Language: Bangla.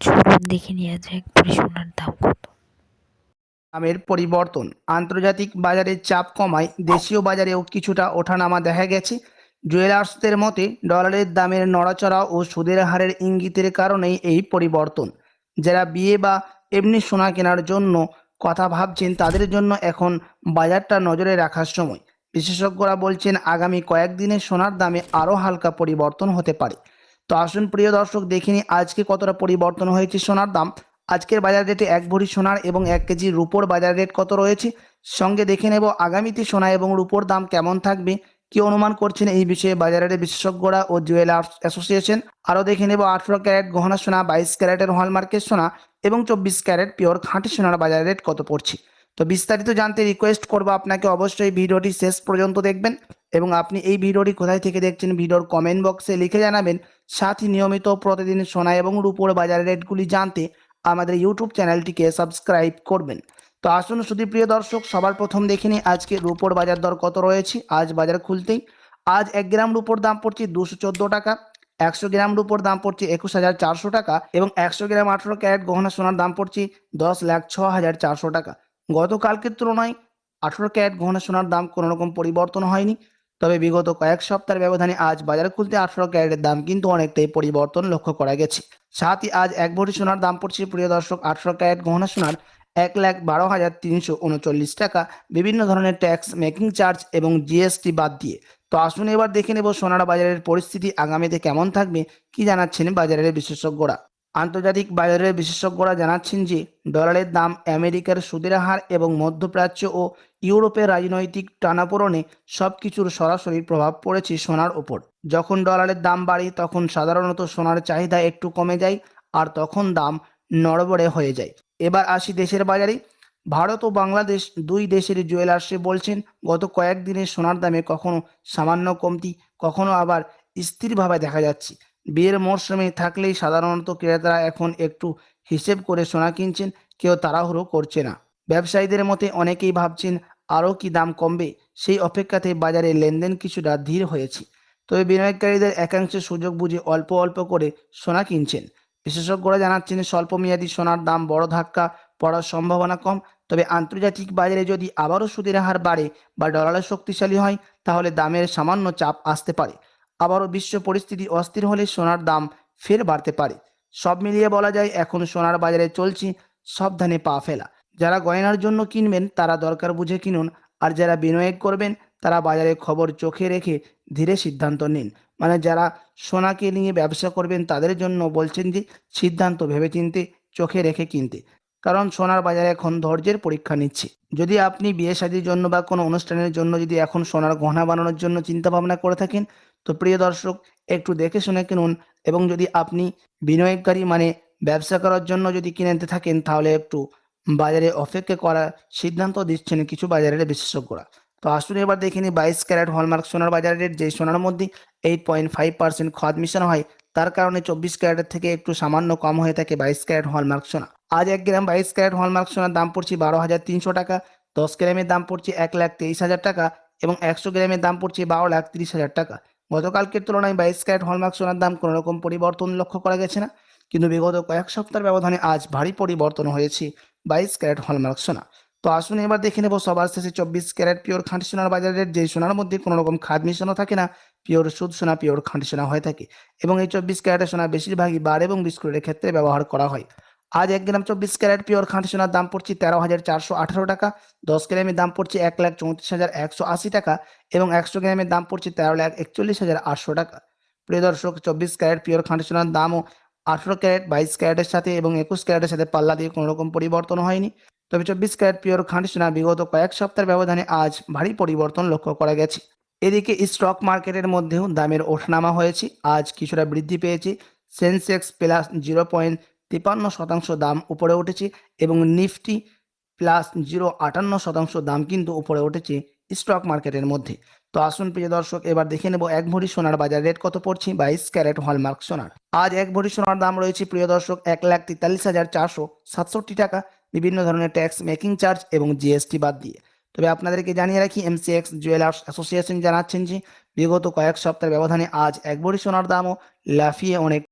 চলুন দেখে নেওয়া যাক ভরি সোনার দাম কত? দামের পরিবর্তন। আন্তর্জাতিক বাজারে চাপ কমায়, দেশীয় বাজারেও কিছুটা ওঠানামা দেখা গেছে। জুয়েলার্সদের মতে, ডলারের দামের নড়াচড়া ও সুদের হারের ইঙ্গিতের কারণেই এই পরিবর্তন। যারা বিয়ে বা এমনি সোনা কেনার জন্য কথা ভাবছেন, তাদের জন্য এখন বাজারটা নজরে রাখার সময়। বিশেষজ্ঞরা বলছেন, আগামী কয়েকদিনে সোনার দামে আরও হালকা পরিবর্তন হতে পারে। তো আসুন প্রিয় দর্শক দেখিনি আজকে কতটা পরিবর্তন হয়েছে সোনার দাম। আজকের বাজার রেটে এক ভরি সোনার এবং এক কেজি রুপোর বাজার রেট কত রয়েছে? সঙ্গে দেখে নেব আগামীতে সোনা এবং রুপোর দাম কেমন থাকবে? কি অনুমান করছেন এই বিষয়ে বাজারের বিশেষজ্ঞরা ও জুয়েলার্স অ্যাসোসিয়েশন? আরও দেখে নেব আঠেরো ক্যারেট গহনা সোনা, বাইশ ক্যারেটের হলমার্কের সোনা এবং চব্বিশ ক্যারেট পিওর খাঁটি সোনার বাজার রেট কত পড়ছে? তো বিস্তারিত জানতে রিকোয়েস্ট করব আপনাকে, অবশ্যই ভিডিওটি শেষ পর্যন্ত দেখবেন। এবং আপনি এই ভিডিওটি কোথায় থেকে দেখছেন ভিডিওর কমেন্ট বক্সে লিখে জানাবেন। সাথে নিয়মিত প্রতিদিন সোনা এবং রুপোর বাজারের রেটগুলি জানতে আমাদের ইউটিউব চ্যানেলটিকে সাবস্ক্রাইব করবেন। তো আসুন শুধু প্রিয় দর্শক, সবার প্রথম দেখে নিই আজকে রুপোর বাজার দর কত রয়েছে। আজ বাজার খুলতেই আজ এক গ্রাম রুপোর দাম পড়ছে দুশো চোদ্দ টাকা, একশো গ্রাম রুপোর দাম পড়ছে একুশ হাজার চারশো টাকা এবং একশো গ্রাম আঠেরো ক্যারেট গহনা সোনার দাম পড়ছে দশ লাখ ছ হাজার চারশো টাকা। গতকালকের তুলনায় আঠেরো ক্যারেট গহনা সোনার দাম কোনো রকম পরিবর্তন হয়নি। তবে বিগত কয়েক সপ্তাহের ব্যবধানে আজ বাজার খুলতে আঠেরো ক্যারেটের দাম কিন্তু অনেকটাই পরিবর্তন লক্ষ্য করা গেছে। সাথই আজ এক ভরি সোনার দাম পড়ছে, প্রিয় দর্শক, আঠেরো ক্যারেট গহনা সোনার এক লাখ বারো হাজার তিনশো উনচল্লিশ টাকা। বিভিন্ন ধরনের ট্যাক্স, মেকিং চার্জ এবং জিএসটি বাদ দিয়ে। তো আসুন এবার দেখে নেব সোনার বাজারের পরিস্থিতি, আগামীতে কেমন থাকবে, কি জানাচ্ছেন বাজারের বিশেষজ্ঞরা? আন্তর্জাতিক বাজারের বিশেষজ্ঞরা জানাচ্ছেন যে, ডলারের দাম, আমেরিকার সুদের হার এবং মধ্যপ্রাচ্য ও ইউরোপের রাজনৈতিক টানাপোড়নে সব কিছুর সরাসরি প্রভাব পড়েছে সোনার ওপর। যখন ডলারের দাম বাড়ে, তখন সাধারণত সোনার চাহিদা একটু কমে যায় আর তখন দাম নড়বড়ে হয়ে যায়। এবার আসি দেশের বাজারে। ভারত ও বাংলাদেশ দুই দেশের জুয়েলার্সে বলছেন, গত কয়েকদিনে সোনার দামে কখনো সামান্য কমতি, কখনো আবার স্থিরভাবে দেখা যাচ্ছে। বিয়ের মরশুমে থাকলেই সাধারণত ক্রেতারা এখন একটু হিসেব করে সোনা কিনছেন, কেউ তাড়াহুড়ো করছে না। ব্যবসায়ীদের মতে অনেকেই ভাবছেন আরও কি দাম কমবে? সেই অপেক্ষাতে বাজারে লেনদেন কিছুটা ধীর হয়েছে। তবে বিনিয়োগকারীদের একাংশ সুযোগ বুঝে অল্প অল্প করে সোনা কিনছেন। বিশেষজ্ঞরা জানাচ্ছেন, স্বল্পমেয়াদী সোনার দাম বড় ধাক্কা পড়ার সম্ভাবনা কম। তবে আন্তর্জাতিক বাজারে যদি আবারও সুদের হার বাড়ে বা ডলার শক্তিশালী হয়, তাহলে দামের সামান্য চাপ আসতে পারে। আবারও বিশ্ব পরিস্থিতি অস্থির হলে সোনার দাম ফের বাড়তে পারে। সব মিলিয়ে বলা যায়, এখন সোনার বাজারে চলছে সাবধানে পা ফেলা। যারা গয়নার জন্য কিনবেন, তারা দরকার বুঝে কিনুন। আর যারা বিনিয়োগ করবেন, তারা বাজারে খবর চোখে রেখে ধীরে সিদ্ধান্ত নিন। মানে যারা সোনাকে নিয়ে ব্যবসা করবেন, তাদের জন্য বলছেন যে, সিদ্ধান্ত ভেবেচিন্তে চোখে রেখে কিনতে। কারণ সোনার বাজারে এখন ধৈর্যের পরীক্ষা নিচ্ছে। যদি আপনি বিয়ে শাদির জন্য বা কোনো অনুষ্ঠানের জন্য যদি এখন সোনার গহনা বানানোর জন্য চিন্তা ভাবনা করে থাকেন, তো প্রিয় দর্শক, একটু দেখে শুনে কিনুন। এবং যদি আপনি বিনিয়োগকারী মানে ব্যবসা করার জন্য যদি কিনতে থাকেন, তাহলে একটু বাজারে অপেক্ষা করার সিদ্ধান্ত দিচ্ছেন কিছু বাজারের বিশেষজ্ঞরা। তো আসুন এবার দেখে নিই বাইশ ক্যারেট হলমার্ক সোনার বাজারের যে সোনার মধ্যে এইট পয়েন্ট ফাইভ পার্সেন্ট খদ মিশানো হয়, তার কারণে চব্বিশ ক্যারেটের থেকে একটু সামান্য কম হয়ে থাকে বাইশ ক্যারেট হলমার্ক সোনা। আজ এক গ্রাম বাইশ ক্যারেট হলমার্ক সোনার দাম পড়ছে বারো হাজার তিনশো টাকা, দশ গ্রামের দাম পড়ছে এক লাখ তেইশ হাজার টাকা এবং একশো গ্রামের দাম পড়ছে বারো লাখ তিরিশ হাজার টাকা। গতকালকের তুলনায় বাইশ ক্যারেট হলমার্ক সোনার দাম কোনো রকম পরিবর্তন লক্ষ্য করা গেছে না। কিন্তু বিগত কয়েক সপ্তাহের ব্যবধানে আজ ভারী পরিবর্তন হয়েছে বাইশ ক্যারেট হলমার্ক সোনা। তো আসুন এবার দেখে নেব সবার শেষে চব্বিশ ক্যারেট পিওর খাঁটি সোনার বাজারে যে সোনার মধ্যে কোনো রকম খাদ মিশানো থাকে না, পিওর সুদ সোনা, পিওর খাঁটি সোনা হয়ে থাকে এবং এই চব্বিশ ক্যারেটের সোনা বেশিরভাগই বার এবং বিস্কুটের ক্ষেত্রে ব্যবহার করা হয়। আজ এক গ্রাম চব্বিশ ক্যারেট পিওর খাঁটি সোনার দাম পড়ছে তেরো হাজার চারশো আঠারো টাকা, দশ গ্রামের দাম পড়ছে এক লাখ চৌত্রিশ হাজার একশো আশি টাকা এবং একশো গ্রামের দাম পড়ছে তেরো লাখ একচল্লিশ হাজার আটশো টাকা। প্রিয় দর্শক, চব্বিশ ক্যারেট পিওর খাঁটি সোনার দামও আঠেরো ক্যারেট, বাইশ ক্যারেটের সাথে এবং একুশ ক্যারেটের সাথে পাল্লা দিয়ে কোনো রকম পরিবর্তন হয়নি। তবে চব্বিশ ক্যারেট পিওর খাঁটি সোনা বিগত কয়েক সপ্তাহের ব্যবধানে আজ ভারী পরিবর্তন লক্ষ্য করা গেছে। এদিকে স্টক মার্কেটের মধ্যেও দামের ওঠানামা হয়েছে। আজ কিছুটা বৃদ্ধি পেয়েছে। সেন্সেক্স প্লাস জিরো পয়েন্ট তিপান্ন শতাংশ দাম উপরে উঠেছে এবং নিফটি প্লাস জিরো আটান্ন শতাংশ দাম কিন্তু উপরে উঠেছে স্টক মার্কেটের মধ্যে। তো আসুন প্রিয় দর্শক, এবার দেখে নেব এক ভরি সোনার বাজার রেট কত পড়ছি বাইশ ক্যারেট হলমার্ক সোনার। আজ এক ভরি সোনার দাম রয়েছে প্রিয় দর্শক এক লাখ তেতাল্লিশ হাজার চারশো সাতষট্টি টাকা। বিভিন্ন ধরনের ট্যাক্স, মেকিং চার্জ এবং জিএসটি বাদ দিয়ে। তবে আপনাদেরকে জানিয়ে রাখি, এমসিএক্স জুয়েলার্স অ্যাসোসিয়েশন জানাচ্ছেন যে, বিগত কয়েক সপ্তাহের ব্যবধানে আজ এক ভরি সোনার দামও লাফিয়ে অনেক